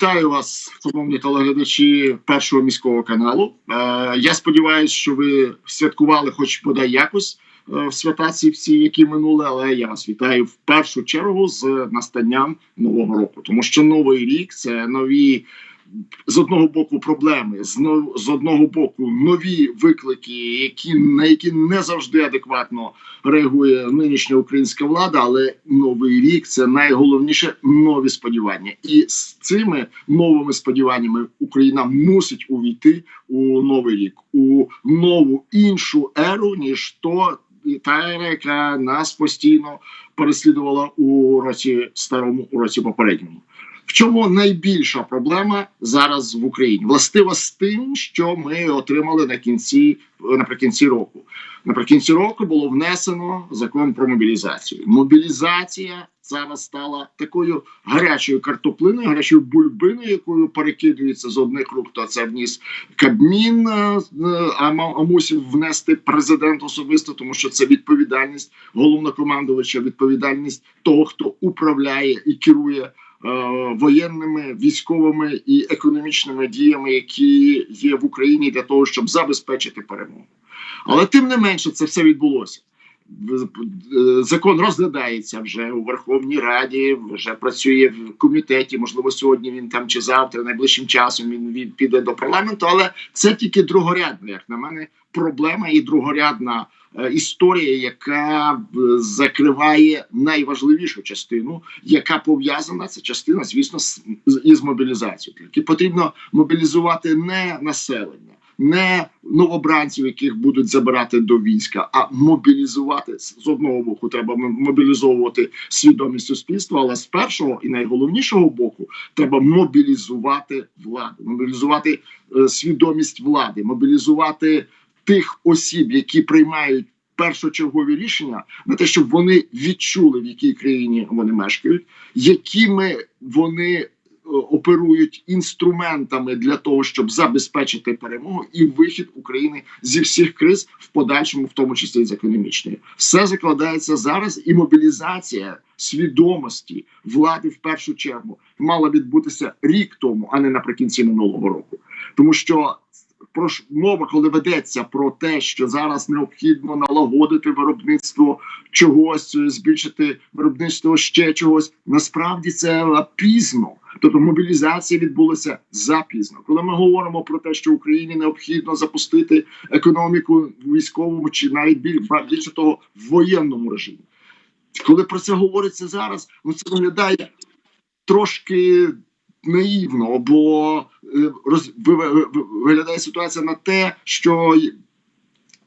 Вітаю вас, шановні телеглядачі першого міського каналу. Е, я сподіваюся, що ви святкували, хоч бодай якось е, в свята ці всі, які минули. Але я вас вітаю в першу чергу з настанням нового року, тому що новий рік це нові. З одного боку проблеми, з но- з одного боку нові виклики, які на які не завжди адекватно реагує нинішня українська влада, але новий рік це найголовніше нові сподівання, і з цими новими сподіваннями Україна мусить увійти у новий рік, у нову іншу еру, ніж то і та яка нас постійно переслідувала у році старому, у році попередньому. В чому найбільша проблема зараз в Україні? Властиво з тим, що ми отримали на кінці наприкінці року. Наприкінці року було внесено закон про мобілізацію. Мобілізація зараз стала такою гарячою картоплиною, гарячою бульбиною, якою перекидується з одних рук, то це вніс Кабмін, е, е, а мусив внести президент особисто, тому що це відповідальність головнокомандувача, відповідальність того, хто управляє і керує воєнними, військовими і економічними діями, які є в Україні для того, щоб забезпечити перемогу. Але тим не менше це все відбулося. Е, Закон розглядається вже у Верховній Раді, вже працює в комітеті. Можливо, сьогодні він там чи завтра, найближчим часом він від- піде до парламенту. Але це тільки другорядна, як на мене, проблема і другорядна е, історія, яка е, закриває найважливішу частину, яка пов'язана це частина, звісно, із мобілізацією. Тільки потрібно мобілізувати не населення, не новобранців, яких будуть забирати до війська, а мобілізувати з одного боку. Треба мобілізовувати свідомість суспільства, але з першого і найголовнішого боку треба мобілізувати владу, мобілізувати е, свідомість влади, мобілізувати тих осіб, які приймають першочергові рішення на те, щоб вони відчули, в якій країні вони мешкають, якими вони оперують інструментами для того, щоб забезпечити перемогу і вихід України зі всіх криз в подальшому, в тому числі з економічної, все закладається зараз, і мобілізація свідомості влади в першу чергу мала відбутися рік тому, а не наприкінці минулого року, тому що. Про мова, коли ведеться про те, що зараз необхідно налагодити виробництво чогось, е, збільшити виробництво ще чогось. Насправді це е, пізно. Тобто мобілізація відбулася запізно. Коли ми говоримо про те, що Україні необхідно запустити економіку військовому чи навіть біль- більше того в воєнному режимі. Коли про це говориться зараз, ну це виглядає трошки наївно, бо роз, ви- ви- виглядає ситуація на те, що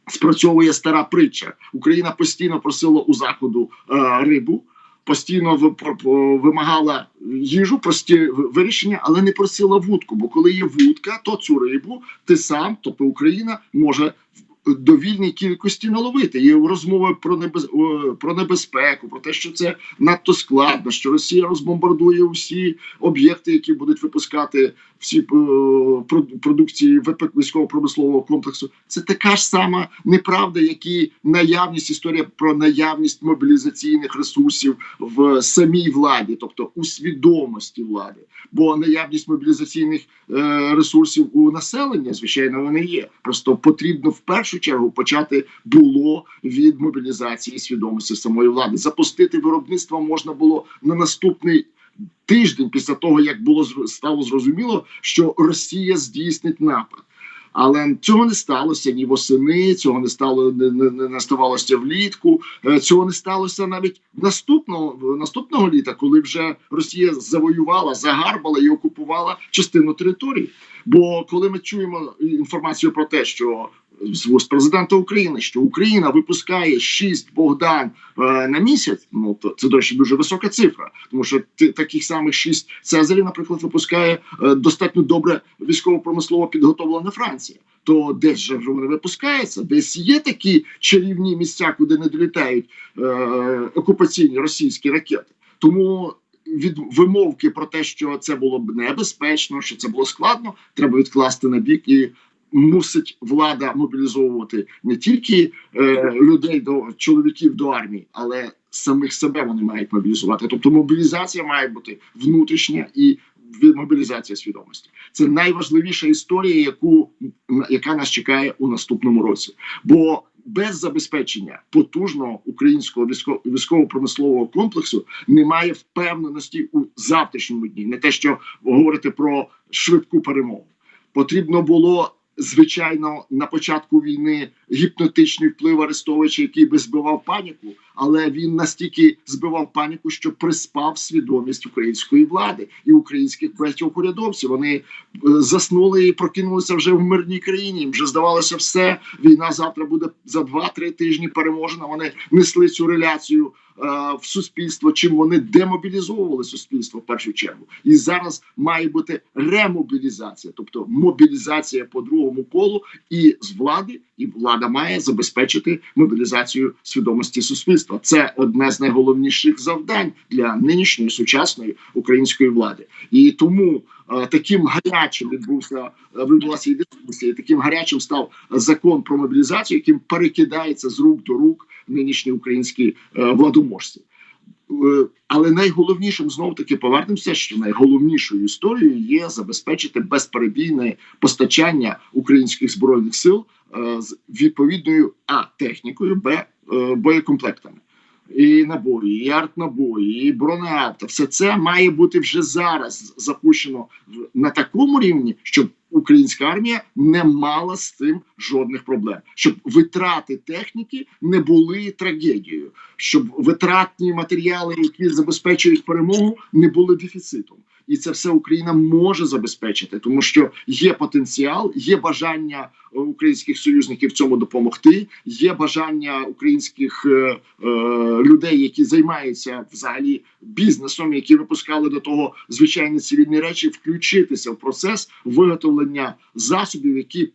спрацьовує стара притча. Україна постійно просила у заходу е, рибу, постійно по- вимагала їжу, прості вирішення, але не просила вудку. Бо коли є вудка, то цю рибу ти сам, тобто Україна, може в довільній кількості наловити. Є розмови про небез... про небезпеку, про те, що це надто складно, що Росія розбомбардує усі об'єкти, які будуть випускати всі е, продукції ВП військово-промислового комплексу. Це така ж сама неправда, як і наявність історія про наявність мобілізаційних ресурсів в самій владі, тобто у свідомості влади. Бо наявність мобілізаційних е, ресурсів у населення, звичайно, вони є. Просто потрібно в першу чергу почати було від мобілізації свідомості самої влади. Запустити виробництво можна було на наступний. Тиждень після того, як було стало зрозуміло, що Росія здійснить напад, але цього не сталося ні восени, цього не стало не, не не ставалося влітку. е, Цього не сталося навіть наступного наступного літа, коли вже Росія завоювала, загарбала і окупувала частину території. Бо коли ми чуємо інформацію про те, що з вуст президента України, що Україна випускає 6 Богдан е, на місяць, ну то це до речі дуже висока цифра, тому що ти таких самих 6 Цезарів, наприклад, випускає е, достатньо добре військово-промислово підготовлена Франція. То десь же вони випускаються, десь є такі чарівні місця, куди не долітають е, окупаційні російські ракети. Тому від вимовки про те, що це було б небезпечно, що це було складно, треба відкласти на бік і мусить влада мобілізовувати не тільки е, людей до чоловіків до армії, але самих себе вони мають мобілізувати. Тобто мобілізація має бути внутрішня і мобілізація свідомості. Це найважливіша історія, яку яка нас чекає у наступному році. Бо без забезпечення потужного українського військо- військово-промислового комплексу немає впевненості у завтрашньому дні. Не те, що говорити про швидку перемогу. Потрібно було. Звичайно, на початку війни гіпнотичний вплив Арестовича, який би збивав паніку, але він настільки збивав паніку, що приспав свідомість української влади і українських квестів урядовців. Вони е, заснули і прокинулися вже в мирній країні. Вже здавалося все. Війна завтра буде за 2-3 тижні переможена. Вони несли цю реляцію в суспільство. Чим вони демобілізовували суспільство в першу чергу, і зараз має бути ремобілізація, тобто мобілізація по другому колу і з влади, і влада має забезпечити мобілізацію свідомості суспільства. Це одне з найголовніших завдань для нинішньої сучасної української влади, і тому е, таким гарячим відбувся е, відбулася і дискусія. Таким гарячим став закон про мобілізацію, яким перекидається з рук до рук нинішні українські е, владоможці. Е, Але найголовнішим знов таки повернемося, що найголовнішою історією є забезпечити безперебійне постачання українських збройних сил е, з відповідною а технікою, б е, боєкомплектами. І набої, і артнабої, і бронеавто. Все це має бути вже зараз запущено на такому рівні, щоб українська армія не мала з цим жодних проблем, щоб витрати техніки не були трагедією, щоб витратні матеріали, які забезпечують перемогу, не були дефіцитом. І це все Україна може забезпечити, тому що є потенціал, є бажання е, українських союзників цьому допомогти. Є бажання українських е, е, людей, які займаються взагалі бізнесом, які випускали до того звичайні цивільні речі, включитися в процес виготовлення засобів, які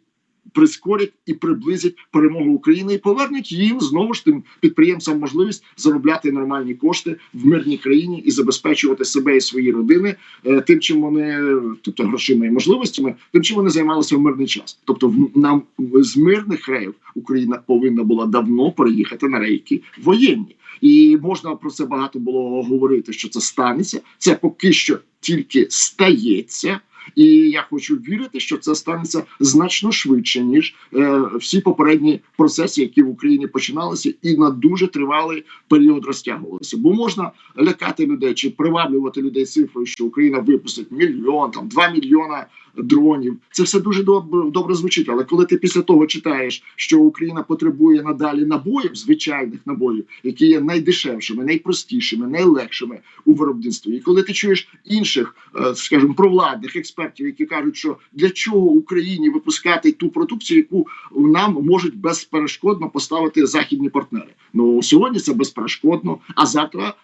прискорять і приблизять перемогу України і повернуть їм знову ж тим підприємцям можливість заробляти нормальні кошти в мирній країні і забезпечувати себе і свої родини е, тим, чим вони, тобто грошима і можливостями, тим, чим вони займалися в мирний час. Тобто, нам з мирних реїв Україна повинна була давно переїхати на рейки воєнні. І можна про це багато було говорити, що це станеться. Це поки що тільки стається. І я хочу вірити, що це станеться значно швидше ніж е, всі попередні процеси, які в Україні починалися, і на дуже тривалий період розтягувалися. Бо можна лякати людей чи приваблювати людей цифрою, що Україна випустить мільйон, там два мільйона дронів. Це все дуже добре, звучить. Але коли ти після того читаєш, що Україна потребує надалі набоїв, звичайних набоїв, які є найдешевшими, найпростішими, найлегшими у виробництві, і коли ти чуєш інших, е, скажімо, провладних експертів, які кажуть, що для чого Україні випускати ту продукцію, яку нам можуть безперешкодно поставити західні партнери. Ну сьогодні це безперешкодно, а завтра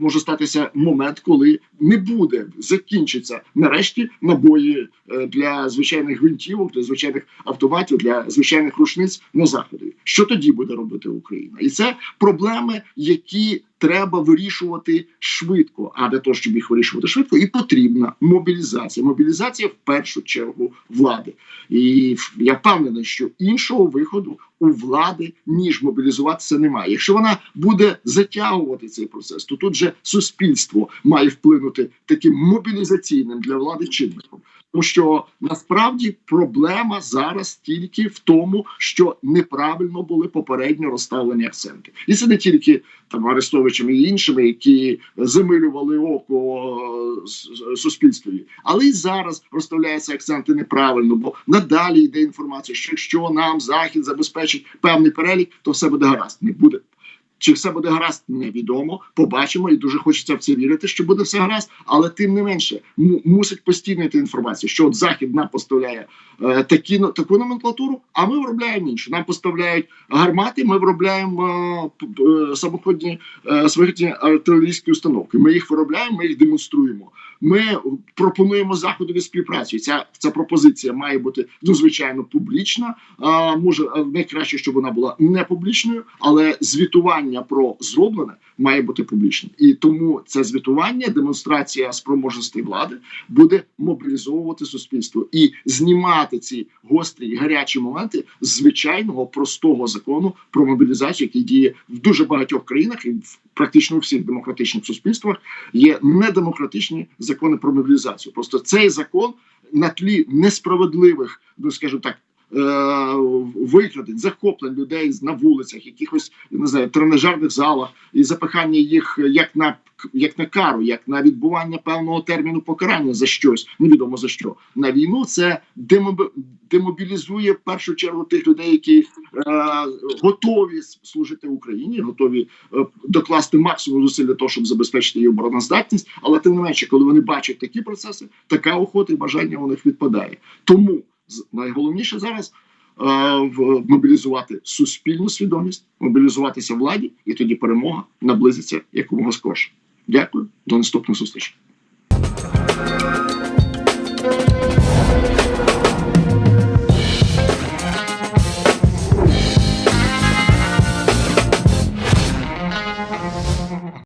може статися момент, коли не буде закінчиться нарешті набої е, для звичайних гвинтівок, для звичайних автоматів, для звичайних рушниць на заході. Що тоді буде робити Україна? І це проблеми, які треба вирішувати швидко. А для того, щоб їх вирішувати швидко, і потрібна мобілізація. Мобілізація в першу чергу влади. І я впевнений, що іншого виходу у влади ніж мобілізуватися немає. Якщо вона буде затягувати цей процес, то тут же суспільство має вплинути таким мобілізаційним для влади чинником. Тому що насправді проблема зараз тільки в тому, що неправильно були попередньо розставлені акценти, і це не тільки там Арестовичем і іншими, які замилювали око е, суспільствові, але й зараз розставляються акценти неправильно, бо надалі йде інформація, що якщо нам захід забезпечить певний перелік, то все буде гаразд. Не буде. Чи все буде гаразд, невідомо. Побачимо, і дуже хочеться в це вірити, що буде все гаразд. Але тим не менше му- мусить постійно йти інформація, що от захід нам поставляє е, такі таку номенклатуру, а ми виробляємо іншу. Нам поставляють гармати, ми виробляємо е, п- самоходні е, самоходні артилерійські установки. Ми їх виробляємо, ми їх демонструємо. Ми пропонуємо заходові співпрацю. Ця ця пропозиція має бути ну звичайно публічна. А може найкраще, щоб вона була не публічною, але звітування звітування про зроблене має бути публічним. І тому це звітування, демонстрація спроможностей влади буде мобілізовувати суспільство і знімати ці гострі і гарячі моменти з звичайного простого закону про мобілізацію, який діє в дуже багатьох країнах і в практично у всіх демократичних суспільствах є недемократичні закони про мобілізацію. Просто цей закон на тлі несправедливих, ну скажімо так. Е, Викрадень, захоплень людей на вулицях, якихось не знаю, тренажерних залах і запихання їх як на як на кару, як на відбування певного терміну покарання за щось, невідомо за що на війну. Це демоб- демобілізує в першу чергу тих людей, які е, готові служити Україні, готові е, докласти максимум зусиль для того, щоб забезпечити її обороноздатність. Але тим не менше, коли вони бачать такі процеси, така охота і бажання у них відпадає. Тому найголовніше зараз. е, в- Мобілізувати суспільну свідомість, мобілізуватися владі, і тоді перемога наблизиться якомога скорше. Дякую, до наступних зустрічей.